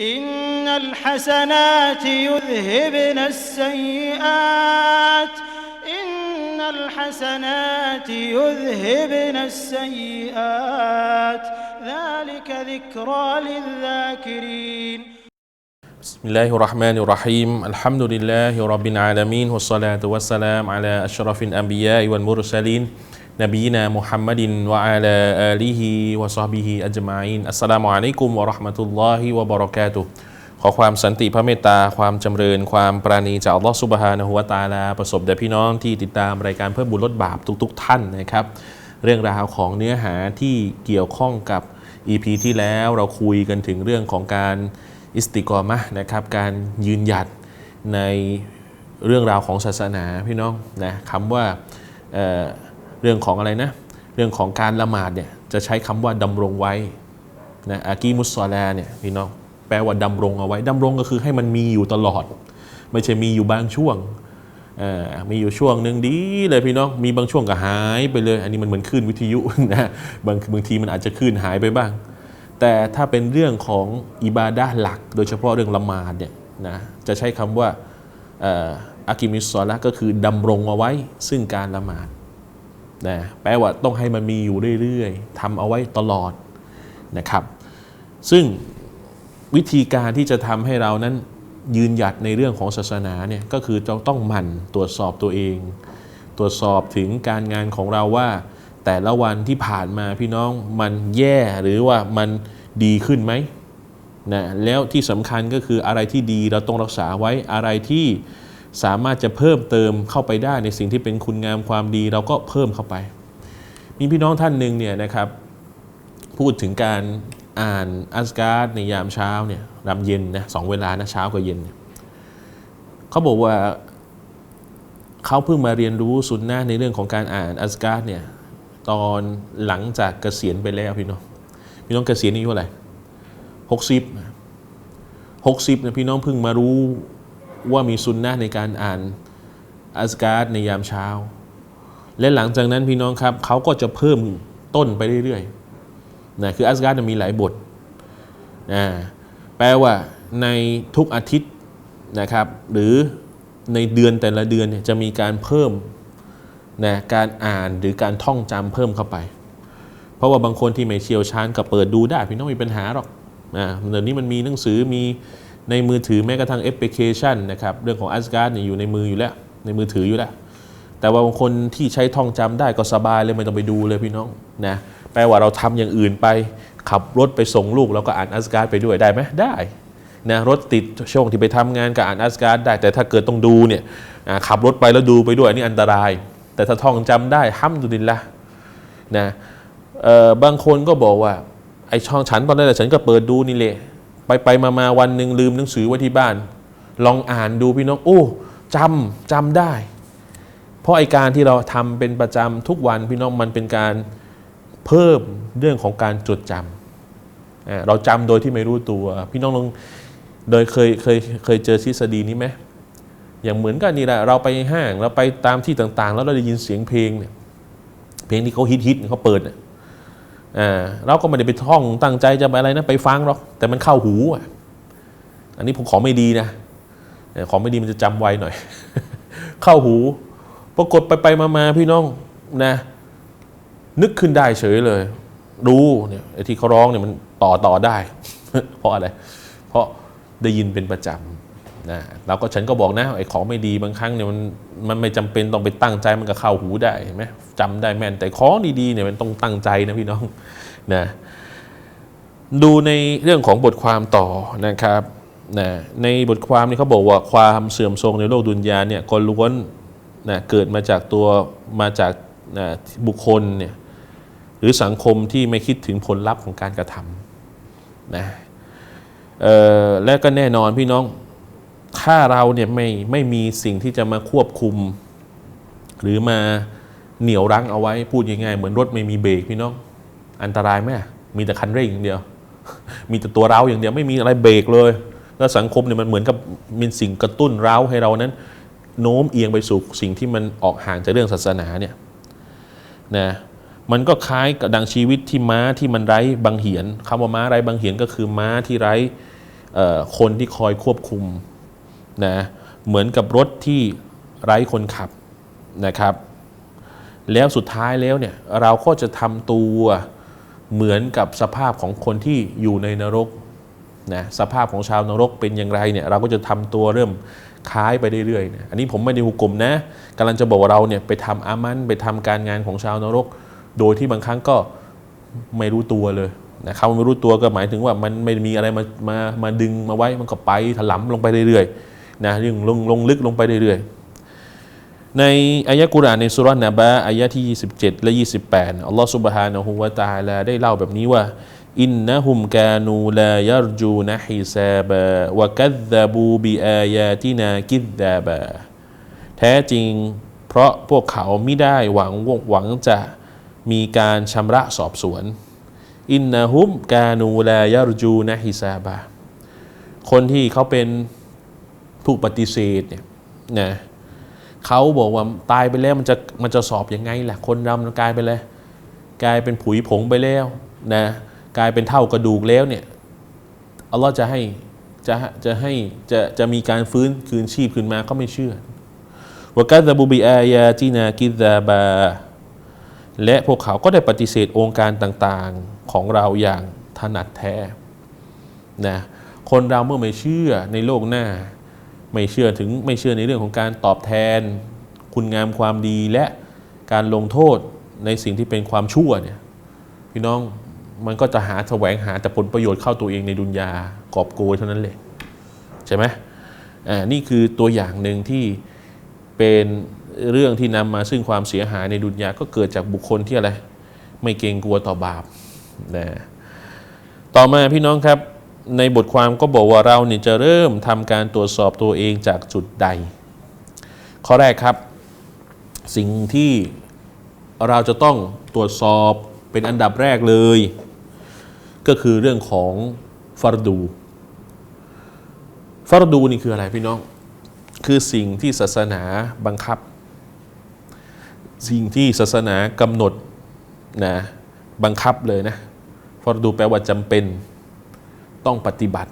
إن الحسنات يذهبن السيئات. إن الحسنات يذهبن السيئات. ذلك ذكرى للذاكرين. بسم الله الرحمن الرحيم. الحمد لله رب العالمين والصلاة والسلام على أشرف الأنبياء والمرسلين نبينا محمد وعلى آله وصحبه أجمعين السلام عليكم ورحمة الله وبركاته ขอความสันติพระเมตตาความจำเริญ ความปราณีจากอัลลอฮฺสุบฮานะฮูวะตะอาลาประสบแด่พี่น้องที่ติดตามรายการเพิ่มบุญลดบาปทุก ๆ ท่านนะครับ เรื่องราวของเนื้อหาที่เกี่ยวข้องกับ EP ที่แล้วเราคุยกันถึงเรื่องของการอิสติกอมะห์นะครับ การยืนหยัดในเรื่องราวของศาสนาพี่น้องนะคำว่า เรื่องของอะไรนะ เรื่องของการละหมาดเนี่ยจะใช้คำว่าดำรงไว้นะอากีมุสซอลาเนี่ยพี่น้องแปลว่าดำรงเอาไว้ดำรงก็คือให้มันมีอยู่ตลอด ไม่ใช่มีอยู่บางช่วงมีอยู่ช่วงหนึ่งดีเลยพี่น้องมีบางช่วงก็หายไปเลย อันนี้มันเหมือนคลื่นวิทยุนะบางบางทีมันอาจจะคลื่นหายไปบ้าง แต่ถ้าเป็นเรื่องของอิบาดะห์หลัก โดยเฉพาะเรื่องละหมาดเนี่ยนะจะใช้คำว่าเอ่ออากิมิสซอละก็คือดำรงเอาไว้ซึ่งการละหมาด นะแปลว่าต้องให้มันมีอยู่เรื่อยๆทำเอาไว้ตลอดนะครับ ซึ่งวิธีการที่จะทำให้เรานั้นยืนหยัดในเรื่องของศาสนาเนี่ยก็คือเราต้องหมั่นตรวจสอบตัวเอง ตรวจสอบถึงการงานของเราว่า แต่ละวันที่ผ่านมาพี่น้องมันแย่หรือว่ามันดีขึ้นไหมนะแล้วที่สำคัญก็คืออะไรที่ดีเราต้องรักษาไว้อะไรที่ สามารถจะเพิ่มเติมเข้าไปได้ในสิ่งที่เป็นคุณงามความดีเราก็เพิ่มเข้าไป มีพี่น้องท่านหนึ่งเนี่ยนะครับ พูดถึงการอ่านอัสการ์ดในยามเช้าเนี่ยรำเย็นนะสองเวลานะเช้ากับเย็นเนยเขาบอกว่าเขาเพิ่งมาเรียนรู้สุนนะในเรื่องของการอ่านอัสการ์ดเนี่ยตอนหลังจากเกษียณไปแล้วพี่น้องพี่น้องเกษียณอายุเท่าไหร่หกสิบหกสิบเนะพี่น้องเพิ่งมารู้ ว่ามีสุนนะในการอ่านอัสการ์ดในยามเช้า และหลังจากนั้นพี่น้องครับเขาก็จะเพิ่มต้นไปเรื่อยๆนะคืออัสการ์ดมีหลายบทนะแปลว่าในทุกอาทิตย์นะครับหรือในเดือนแต่ละเดือนเนี่ยจะมีการเพิ่มนะการอ่านหรือการท่องจำเพิ่มเข้าไป เพราะว่าบางคนที่ไม่เชี่ยวชาญก็เปิดดูได้ พี่น้องไมมีปัญหาหรอกนะเดี๋ยวนี้มันมีหนังสือมี ในมือถือแม้กระทั่งแอปพลิเคชันนะครับเรื่องของอัสการ์ดเนี่ยอยู่ในมืออยู่แล้ว ในมือถืออยู่แล้ว แต่ว่าบางคนที่ใช้ท่องจำได้ก็สบายเลยไม่ต้องไปดูเลยพี่น้องนะแปลว่าเราทำอย่างอื่นไป ขับรถไปส่งลูกแล้วก็อ่านอัสการ์ดไปด้วยได้ไหมได้นะรถติดช่วงที่ไปทำงานก็อ่านอัสการ์ดได้ แต่ถ้าเกิดต้องดูเนี่ยขับรถไปแล้วดูไปด้วยอันนี้อันตราย แต่ถ้าท่องจำได้ห้ามดุลินละนะบางคนก็บอกว่าไอช่องฉันตอนนั้นฉันก็เปิดดูนี่แหละ ไปไปมามาวันหนึ่งลืมหนังสือไว้ที่บ้าน ลองอ่านดูพี่น้องโอ้จำจำได้ เพราะไอการที่เราทำเป็นประจำทุกวันพี่น้องมันเป็นการเพิ่มเรื่องของการจดจำเราจำโดยที่ไม่รู้ตัว พี่น้องลองโดยเคยเคยเคยเจอทฤษฎีนี้ไหมอย่างเหมือนกันนี่แหละเราไปห้างเราไปตามที่ต่างๆ แล้วเราได้ยินเสียงเพลงเนี่ยเพลงที่เขาฮิตฮิตๆเขาเปิดเนี่ย เราก็ไม่ได้ไปท่องตั้งใจจะไปอะไรนะไปฟังหรอกแต่มันเข้าหูอะอันนี้ผมขอไม่ดีนะขอไม่ดีมันจะจำไวหน่อย เข้าหู ปรากฏไปไปมามาพี่น้องนะ นึกขึ้นได้เฉยเลยรู้เนี่ยไอ้ที่เขาร้องเนี่ยมันต่อต่อได้ เพราะอะไร เพราะได้ยินเป็นประจำ นะเราก็ฉันก็บอกนะไอ้ของไม่ดีบางครั้งเนี่ยมันมันไม่จำเป็นต้องไปตั้งใจมันก็เข้าหูได้เห็นไหมจำได้แม่นแต่ของดีๆเนี่ยมันต้องตั้งใจนะพี่น้องนะดูในเรื่องของบทความต่อนะครับนะในบทความนี้เขาบอกว่าความเสื่อมโทรมในโลกดุนยาเนี่ยก็ล้วนนะเกิดมาจากตัวมาจากนะบุคคลเนี่ยหรือสังคมที่ไม่คิดถึงผลลัพธ์ของการกระทำนะและก็แน่นอนพี่น้อง ถ้าเราเนี่ยไม่ไม่มีสิ่งที่จะมาควบคุม หรือมาเหนี่ยวรั้งเอาไว้พูดง่ายๆเหมือนรถไม่มีเบรกพี่น้องอันตรายไหมมีแต่คันเร่งอย่างเดียว มีแต่ตัวเราอย่างเดียวไม่มีอะไรเบรกเลย แล้วสังคมเนี่ยมันเหมือนกับมีสิ่งกระตุ้นเร้าให้เรานั้น โน้มเอียงไปสู่สิ่งที่มันออกห่างจากเรื่องศาสนาเนี่ยนะมันก็คล้ายกับดังชีวิตที่ม้าที่มันไร้บังเหียนคำว่าม้าไร้บังเหียนก็คือม้าที่ไร้คนที่คอยควบคุม นะเหมือนกับรถที่ไร้คนขับนะครับ แล้วสุดท้ายแล้วเนี่ยเราก็จะทำตัวเหมือนกับสภาพของคนที่อยู่ในนรกนะสภาพของชาวนรกเป็นอย่างไรเนี่ยเราก็จะทำตัวเริ่มคล้ายไปเรื่อยๆนะอันนี้ผมไม่ได้หุกกลมนะกำลังจะบอกว่าเราเนี่ยไปทำอามันไปทำการงานของชาวนรก โดยที่บางครั้งก็ไม่รู้ตัวเลยนะคำว่าไม่รู้ตัวก็หมายถึงว่ามันไม่มีอะไรมามามาดึงมาไว้มันก็ไปถลำลงไปเรื่อยๆ นะยิ่งลงลงลึกลงไปเรื่อยๆ ในอายะกุรานในสุรานบะอายะที่ 27 และ 28 อัลลอฮฺสุบฮานะฮูวะตาลาได้เล่าแบบนี้ว่าอินนะฮุมกานูลายรจูนะฮิซาบะวะกัซบูบิอายาตินากิดดาบะแท้จริงเพราะพวกเขาไม่ได้หวังหวังจะมีการชำระสอบสวน อินนะฮุมกานูลายรจูนะฮิซาบะคนที่เขาเป็น ผู้ปฏิเสธเนี่ยนะเขาบอกว่าตายไปแล้วมันจะมันจะสอบยังไงล่ะคนเรามันกลายไปเลยกลายเป็นผุยผงไปแล้วนะกลายเป็นเท่ากระดูกแล้วเนี่ยอัลลอฮ์จะให้จะจะให้จะจะมีการฟื้นคืนชีพคืนมาเขาไม่เชื่อวกัซบูบิอายาจินากิซาบา และพวกเขาก็ได้ปฏิเสธองค์การต่างๆของเราอย่างถนัดแท้นะคนเราเมื่อไม่เชื่อในโลกหน้า ไม่เชื่อถึงไม่เชื่อในเรื่องของการตอบแทน คุณงามความดีและการลงโทษในสิ่งที่เป็นความชั่วเนี่ยพี่น้องมันก็จะหาแสวงหาแต่ผลประโยชน์เข้าตัวเองในดุนยากอบโกยเท่านั้นเลยใช่ไหมอ่านี่คือตัวอย่างหนึ่งที่เป็นเรื่องที่นำมาซึ่งความเสียหายในดุนยาก็เกิดจากบุคคลที่อะไร ไม่เกรงกลัวต่อบาปนะต่อมาพี่น้องครับ ในบทความก็บอกว่าเราเนี่ยจะเริ่มทำการตรวจสอบตัวเองจากจุดใด ข้อแรกครับ สิ่งที่เราจะต้องตรวจสอบเป็นอันดับแรกเลย ก็คือเรื่องของฟารดูฟารดูนี่คืออะไรพี่น้อง คือสิ่งที่ศาสนาบังคับ สิ่งที่ศาสนากำหนดนะบังคับเลยนะฟารดูแปลว่าจำเป็น ต้องปฏิบัติ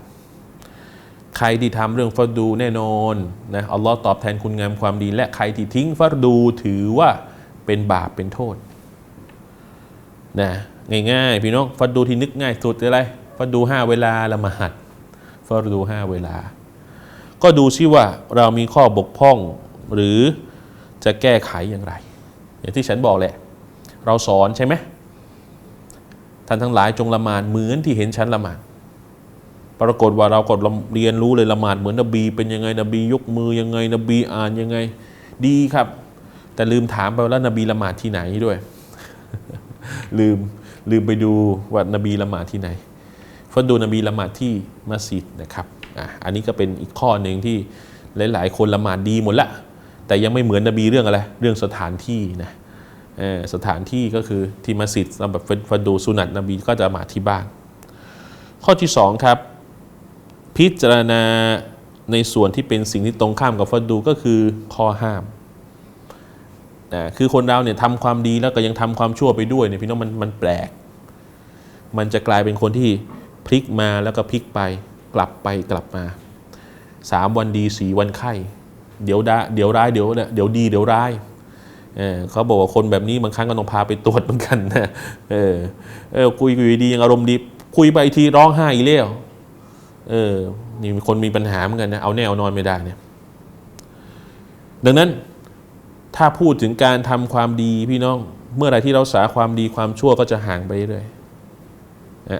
ใครที่ทำเรื่องฟารดูแน่นอนนะอัลลอฮ์ตอบแทนคุณงามความดี และใครที่ทิ้งฟารดูถือว่าเป็นบาปเป็นโทษนะง่ายๆพี่น้องฟารดูที่นึกง่ายสุดอะไรฟารดูห้าเวลาละหมาดฟารดูห้าเวลา ก็ดูซิว่าเรามีข้อบกพร่องหรือจะแก้ไขอย่างไร อย่างที่ฉันบอกแหละ เราสอนใช่ไหมท่านทั้งหลายจงละหมาดเหมือนที่เห็นฉันละหมาด ปรากฏว่าเราก็เรียนรู้เลยละหมาดเหมือนนบี เป็นยังไงนบียกมือยังไง นบีอ่านยังไง ดีครับ แต่ลืมถามไปแล้วนบีละหมาดที่ไหนด้วย ลืมลืมไปดูว่านบีละหมาดที่ไหนฟันดูนบีละหมาดที่มัสยิดนะครับอะอันนี้ก็เป็นอีกข้อหนึ่งที่หลาย ๆ คนละหมาดดีหมดละ แต่ยังไม่เหมือนนบีเรื่องอะไร เรื่องสถานที่นะสถานที่ก็คือที่มัสยิดสำหรับฟันดูสุนัตนบีก็จะมาที่บ้าน ข้อที่สองครับ พิจารณาในส่วนที่เป็นสิ่งที่ตรงข้ามกับฟันดูก็คือข้อห้ามนะคือคนเราเนี่ยทำความดีแล้วก็ยังทำความชั่วไปด้วยเนี่ยพี่น้องมันมันแปลก มันจะกลายเป็นคนที่พลิกมาแล้วก็พลิกไปกลับไปกลับมาสามวันดีสี่วันไข้ เดี๋ยวดาเดี๋ยวร้ายเดี๋ยวเดี๋ยวดีเดี๋ยวร้ายเเขาบอกว่าคนแบบนี้บางครั้งก็ต้องพาไปตรวจเหมือนกันนะเออเออคุยคุยดียังอารมณ์ดี คุยไปทีร้องไห้อีกแล้ยว เออนี่มีคนมีปัญหาเหมือนกันนะเอาแน่เอานอนไม่ได้เนี่ย ดังนั้นถ้าพูดถึงการทำความดีพี่น้อง เมื่อไรที่เราสาความดีความชั่วก็จะห่างไปเรื่อย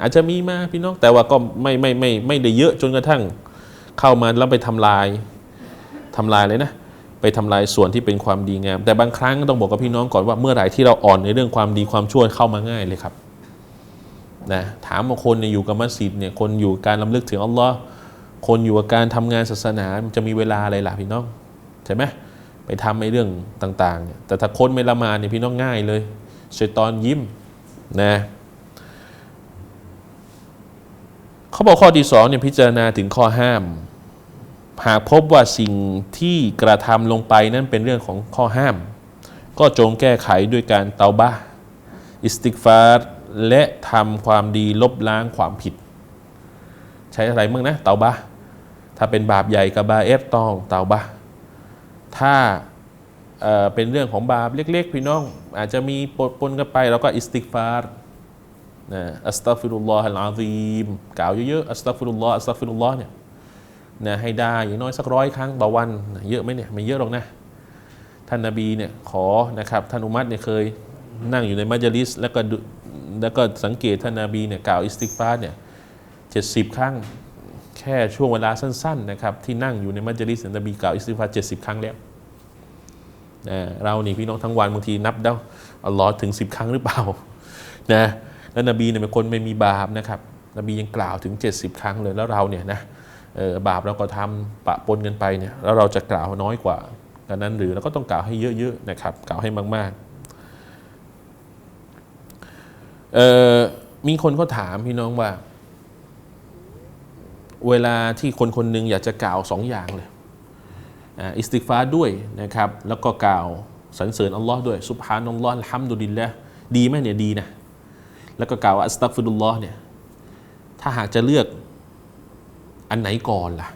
อาจจะมีมาพี่น้องแต่ว่าก็ไม่ไม่ไม่ไม่ได้เยอะจนกระทั่งเข้ามาแล้วไปทำลายทำลายเลยนะไปทำลายส่วนที่เป็นความดีงาม แต่บางครั้งต้องบอกกับพี่น้องก่อนว่าเมื่อไหร่ที่เราอ่อนในเรื่องความดีความชั่วเข้ามาง่ายเลยครับ นะถามว่าคนอยู่กับมัสยิดเนี่ยคนอยู่การลำลึกถึงอัลลอฮ์คนอยู่กับการทำงานศาสนามันจะมีเวลาอะไรล่ะพี่น้องใช่ไหมไปทำในเรื่องต่างๆเนี่ยแต่ถ้าคนไม่ละมาเนี่ยพี่น้องง่ายเลยชัยตอนยิ้มนะเขาบอกข้อที่สองเนี่ยพิจารณาถึงข้อห้าม หากพบว่าสิ่งที่กระทำลงไปนั้นเป็นเรื่องของข้อห้าม ก็จงแก้ไขด้วยการเตาบะอิสติกฟาร์ และทำความดีลบล้างความผิด ใช้อะไรมั่งนะ เตาบะถ้าเป็นบาปใหญ่กับบาเอฟต้องเตาบะถ้าเเป็นเรื่องของบาปเล็ก ๆ พี่น้อง อาจจะมีปนปนกันไปเราก็อิสติกฟารนะอัสตัฟิรุลลอฮ์อัลอาซีมกล่าวเยอะๆอัสตัฟิรุลลอฮ์อัสตัฟิรุลลอฮ์เนี่ยนะให้ได้อย่างน้อยสักร้อยครั้งต่อวัน เยอะไหมเนี่ยไม่เยอะหรอกนะ ท่านนาบีเนี่ยขอนะครับท่านอุมัตเนี่ยเคยนั่งอยู่ในมัจลิสแล้วก็ แล้วก็สังเกตท่านนาบีเนี่ยกล่าวอิสติกฟาเนี่ยเจ็ดสิบครั้งแค่ช่วงเวลาสั้นๆนะครับที่นั่งอยู่ในมัจลิสนบีกล่าวอิสติกฟาเจ็ดสิบครั้งแล้วเรานี่พี่น้องทั้งวันบางทีนับได้อัลลอฮ์ถึงสิบครั้งหรือเปล่านะแล้วนบีเนี่ยเป็นคนไม่มีบาปนะครับ นบียังกล่าวถึง 70 ครั้งเลยแล้วเราเนี่ยนะบาปเราก็ทำปะปนกันไปเนี่ยแล้วเราจะกล่าวน้อยกว่าดังนั้นหรือเราก็ต้องกล่าวให้เยอะๆนะครับกล่าวให้มากๆ เออมีคนเขาถามพี่น้องว่า เวลาที่คนคนหนึ่งอยากจะกล่าวสองอย่างเลยอิสติกฟาด้วยนะครับ แล้วก็กล่าวสรรเสริญอัลลอฮ์ด้วยซุบฮานัลลอฮ์อัลฮัมดุลิลละดีไหมเนี่ยดีนะ แล้วก็กล่าวว่าอัสตัฆฟิรุลลอฮ์เนี่ยถ้าหากจะเลือกอันไหนก่อนล่ะ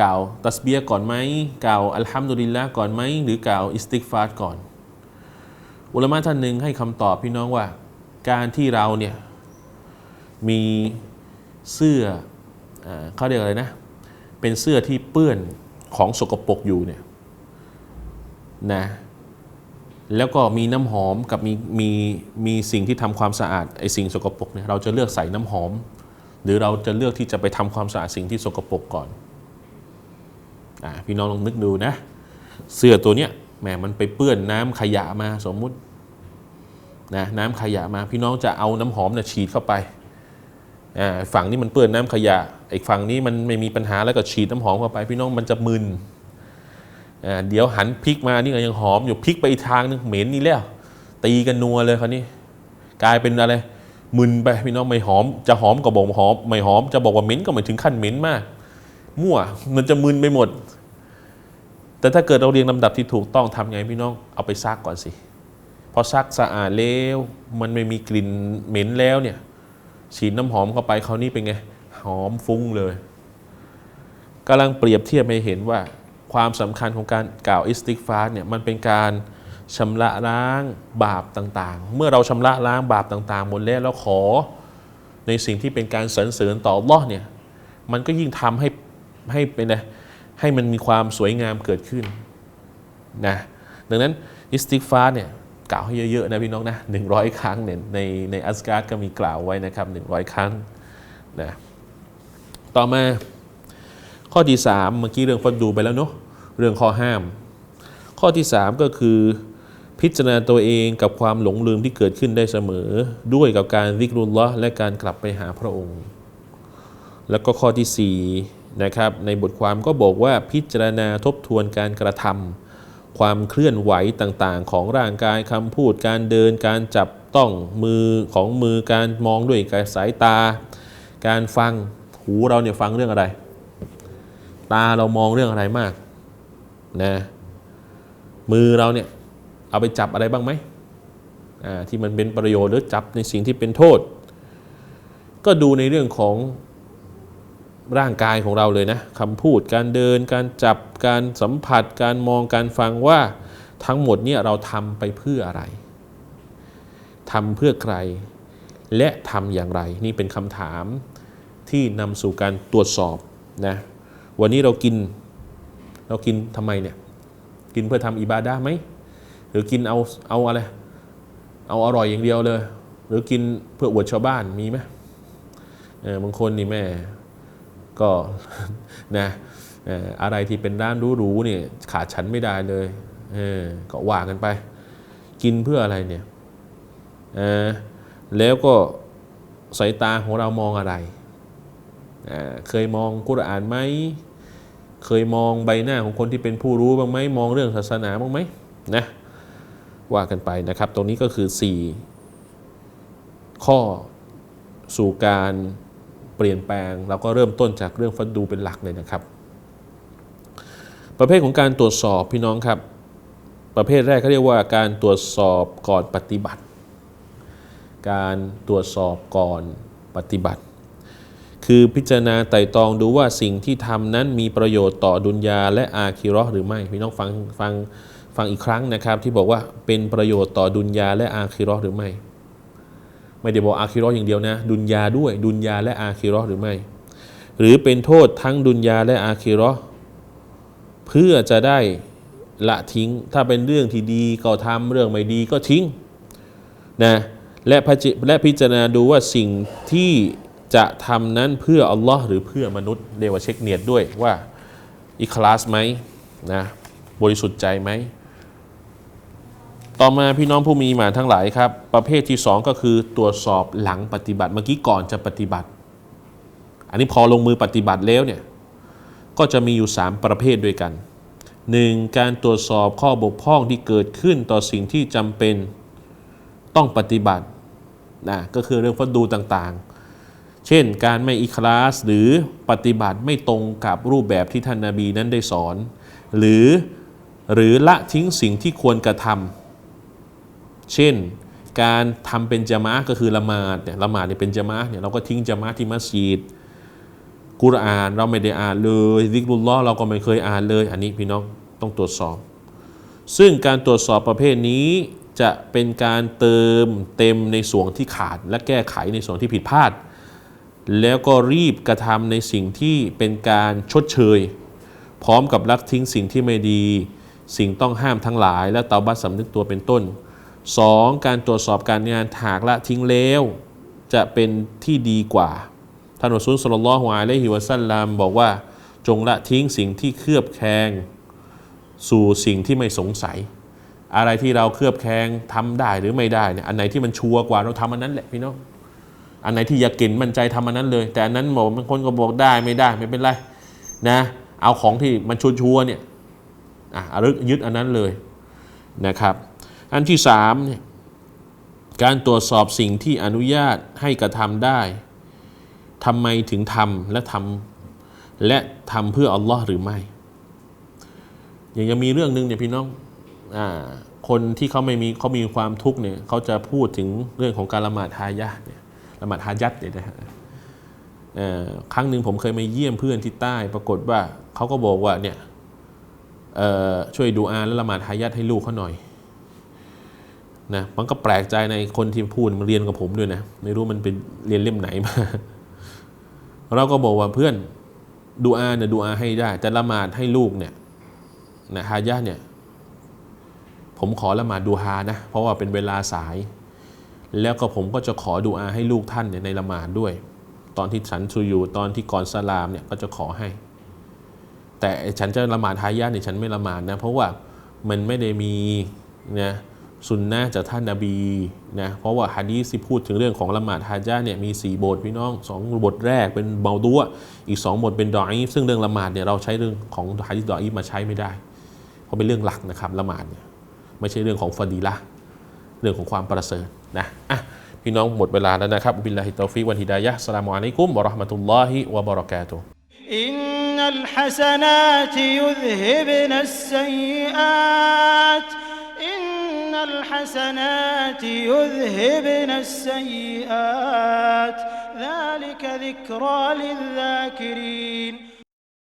กล่าวตัสเบียก่อนไหมกล่าวอัลฮัมดุลิลละก่อนไหมหรือกล่าวอิสติกฟาก่อน อุลามะท่านหนึ่งให้คำตอบพี่น้องว่า การที่เราเนี่ยมีเสื้ออเขาเรียกอะไรนะ เป็นเสื้อที่เปื้อนของสกปรกอยู่เนี่ยนะแล้วก็มีน้ำหอมกับมีมีมีสิ่งที่ทำความสะอาดไอสิ่งสกปรกเนี่ยเราจะเลือกใส่น้ำหอม หรือเราจะเลือกที่จะไปทำความสะอาดสิ่งที่สกปรกก่อนอาพี่น้องลองนึกดูนะ เสื้อตัวเนี้ย แหมมันไปเปื้อนน้ำขยะมาสมมุตินะน้ำขยะมาพี่น้องจะเอาน้ำหอมเนี่ยฉีดเข้าไปอ่าฝั่งนี้มันเปื้อนน้ำขยะอีกฝั่งนี้มันไม่มีปัญหาแล้วก็ฉีดน้ำหอมเข้าไป พี่น้องมันจะมึนอ่าเดี๋ยวหันพลิกมานี่ก็ยังหอมอยู่พลิกไปอีกทางนึงเหม็นนี่แล้ว ตีกันนัวเลยคราวนี้ กลายเป็นอะไรมึนไปพี่น้องไม่หอม จะหอมก็บอกหอม ไม่หอมจะบอกว่าเหม็นก็ไม่ถึงขั้นเหม็นมาก มั่วมันจะมึนไปหมด แต่ถ้าเกิดเราเรียงลำดับที่ถูกต้องทำไงพี่น้องเอาไปซักก่อนสิพอซักสะอาดแล้วมันไม่มีกลิ่นเหม็นแล้วเนี่ยฉีดน้ำหอมเข้าไปเขาวนี่เป็นไง หอมฟุ้งเลยกำลังเปรียบเทียบให้เห็นว่า ความสำคัญของการกล่าวอิสติกฟาร์เนี่ยมันเป็นการชำระล้างบาปต่างๆ เมื่อเราชำระล้างบาปต่างๆหมดแล้วแล้วขอในสิ่งที่เป็นการสรรเสริญต่อรอัลเนี่ยมันก็ยิ่งทำให้ให้เป็นไง ให้มันมีความสวยงามเกิดขึ้นนะดังนั้นอิสติกฟาเนี่ยกล่าวให้เยอะๆนะพี่น้องนะหนึ่งร้อยครั้งเนี่ยในในอัสการ์ดก็มีกล่าวไว้นะครับหนึ่งร้อยครั้งนะต่อมาข้อที่3เมื่อกี้เรื่องฟัดดูไปแล้วเนาะเรื่องข้อห้าม ข้อที่3ก็คือพิจารณาตัวเองกับความหลงลืมที่เกิดขึ้นได้เสมอ ด้วยกับการวิกรุลละและการกลับไปหาพระองค์ แล้วก็ข้อที่4 นะครับในบทความก็บอกว่าพิจารณาทบทวนการกระทำความเคลื่อนไหวต่างๆ ของร่างกายคำพูดการเดินการจับต้องมือของมือการมองด้วยกายสายตา การฟังหูเราเนี่ยฟังเรื่องอะไร ตาเรามองเรื่องอะไรมากนะมือเราเนี่ยเอาไปจับอะไรบ้างไหมที่มันเป็นประโยชน์หรือจับในสิ่งที่เป็นโทษ ก็ดูในเรื่องของ ร่างกายของเราเลยนะคำพูดการเดิน การจับการสัมผัส การมองการฟังว่าทั้งหมดเนี่ยเราทำไปเพื่ออะไรทำเพื่อใคร และทำอย่างไร นี่เป็นคำถามที่นำสู่การตรวจสอบนะวันนี้เรากินเรากินทำไมเนี่ยกินเพื่อทำอิบาดะห์ไหมหรือกินเอาเอาอะไรเอาอร่อยอย่างเดียวเลย หรือกินเพื่ออวดชาวบ้านมีไหมเออบางคนนี่แม่ ก็นะอะไรที่เป็นร้านรู้ๆเนี่ยขาดฉันไม่ได้เลยเออก็ว่ากันไป กินเพื่ออะไรเนี่ยออแล้วก็สายตาของเรามองอะไรเเคยมองกุรอานไหม เคยมองใบหน้าของคนที่เป็นผู้รู้บ้างไหม มองเรื่องศาสนาบ้างไหมนะว่ากันไปนะครับ ตรงนี้ก็คือ 4 ข้อสู่การ เปลี่ยนแปลง เราก็เริ่มต้นจากเรื่องฟัดดูเป็นหลักเลยนะครับ ประเภทของการตรวจสอบพี่น้องครับ ประเภทแรกเขาเรียกว่าการตรวจสอบก่อนปฏิบัติ การตรวจสอบก่อนปฏิบัติ คือพิจารณาไต่ตองดูว่าสิ่งที่ทำนั้นมีประโยชน์ต่อดุนยาและอาคิราะห์หรือไม่พี่น้องฟังฟังฟังอีกครั้งนะครับ ที่บอกว่าเป็นประโยชน์ต่อดุนยาและอาคิราะห์หรือไม่ ไม่ได้บอกอาคิราะห์อย่างเดียวนะ ดุนยาด้วย ดุนยาและอาคิราะห์หรือไม่ หรือเป็นโทษทั้งดุนยาและอาคิราะห์เพื่อจะได้ละทิ้ง ถ้าเป็นเรื่องที่ดีก็ทำเรื่องไม่ดีก็ทิ้งนะและพจิและพิจารณาดูว่าสิ่งที่จะทำนั้นเพื่ออัลลอฮ์หรือเพื่อมนุษย์เรียกว่าเช็คเนียดด้วยว่าอิคลาสไหมนะบริสุทธิ์ใจไหม ต่อมาพี่น้องผู้มีหมาทั้งหลายครับ ประเภทที่สองก็คือตรวจสอบหลังปฏิบัติเมื่อกี้ก่อนจะปฏิบัติ อันนี้พอลงมือปฏิบัติแล้วเนี่ยก็จะมีอยู่ 3 ประเภทด้วยกัน 1. การตรวจสอบข้อบกพร่องที่เกิดขึ้นต่อสิ่งที่จำเป็นต้องปฏิบัตินะก็คือเรื่องฟัดดูต่างๆ เช่นการไม่อิคลาสหรือปฏิบัติไม่ตรงกับรูปแบบที่ท่านนาบีนั้นได้สอน หรือหรือละทิ้งสิ่งที่ควรกระทำ เช่น การทำเป็นจามะก็คือละหมาดเนี่ยละหมาดเนี่ยเป็นจามะเนี่ยเราก็ทิ้งจามะที่มัสยิดกุรอานเราไม่ได้อ่านเลยซิกรุลลอเราก็ไม่เคยอ่านเลย อันนี้พี่น้องต้องตรวจสอบ ซึ่งการตรวจสอบประเภทนี้จะเป็นการเติมเต็มในส่วนที่ขาด และแก้ไขในส่วนที่ผิดพลาด แล้วก็รีบกระทำในสิ่งที่เป็นการชดเชย พร้อมกับรักทิ้งสิ่งที่ไม่ดี สิ่งต้องห้ามทั้งหลาย และเตาบัตสำนึกตัวเป็นต้น 2. การตรวจสอบการงานถากละทิ้งแล้วจะเป็นที่ดีกว่าท่านอัสุลสลลัลลอฮุอะลัยฮิวะสัลลัมบอกว่าจงละทิ้งสิ่งที่เคลือบแคลงสู่สิ่งที่ไม่สงสัย อะไรที่เราเคลือบแคลงทำได้หรือไม่ได้เนี่ยอันไหนที่มันชัวร์กว่าเราทำอันนั้นแหละพี่น้องอันไหนที่อยากกินมั่นใจทำอันนั้นเลย แต่อันนั้นบอกบางคนก็บอกได้ไม่ได้ไม่เป็นไรนะเอาของที่มันชัวร์เนี่ยอะรึกยึดอันนั้นเลยนะครับ อันที่สามเนี่ยการตรวจสอบสิ่งที่อนุญาตให้กระทำได้ทำไมถึงทำและทำและทำเพื่ออัลลอฮ์หรือไม่อย่างยังมีเรื่องหนึ่งเนี่ยพี่น้องอาคนที่เขาไม่มีเขามีความทุกข์เนี่ยเขาจะพูดถึงเรื่องของการละหมาดฮายะเนี่ยละหมาดฮายัดเนี่ยนะฮะครั้งหนึ่งผมเคยมาเยี่ยมเพื่อนที่ใต้ ปรากฏว่าเขาก็บอกว่าเนี่ยช่วยดูอาและละหมาดฮายัดให้ลูกเขาหน่อย นะมันก็แปลกใจในคนที่พูดมันเรียนกับผมด้วยนะ ไม่รู้มันเป็นเรียนเล่มไหนมา เราก็บอกว่าเพื่อนดูอาเนี่ยดูอาให้ได้ แต่ละหมาดให้ลูกเนี่ยนะฮายะเนี่ย ผมขอละหมาดดูฮานะ เพราะว่าเป็นเวลาสาย แล้วก็ผมก็จะขอดูอาให้ลูกท่านเนี่ยในละหมาดด้วย ตอนที่ฉันชูอยู่ตอนที่ก่อนสลามเนี่ยก็จะขอให้ แต่ฉันจะละหมาดฮายะเนี่ยฉันไม่ละหมาดนะ เพราะว่ามันไม่ได้มีนะ สุนนะจากท่านนาบีนะเพราะว่าฮะดีสิพูดถึงเรื่องของละหมาดฮะญาเนี่ยมี 4 บทพี่น้องสองบทแรกเป็นเบาดัวอีก 2 บทเป็นดออีฟซึ่งเรื่องละหมาดเนี่ยเราใช้เรื่องของฮะดีดออีฟมาใช้ไม่ได้ เพราะเป็นเรื่องหลักนะครับละหมาดเนี่ยไม่ใช่เรื่องของฟาดีละเรื่องของความประเสริฐนะอ่ะพี่น้องหมดเวลาแล้วนะครับบิลลาฮิตอฟิกวันฮิดายะสลามุอะลัยกุมวะราะห์มะตุลลอฮิวะบะเราะกาตุฮ์ إن الحسنات يذهبن السيئات إن الحسنات يذهبن السيئات. ذلك ذكرى للذاكرين.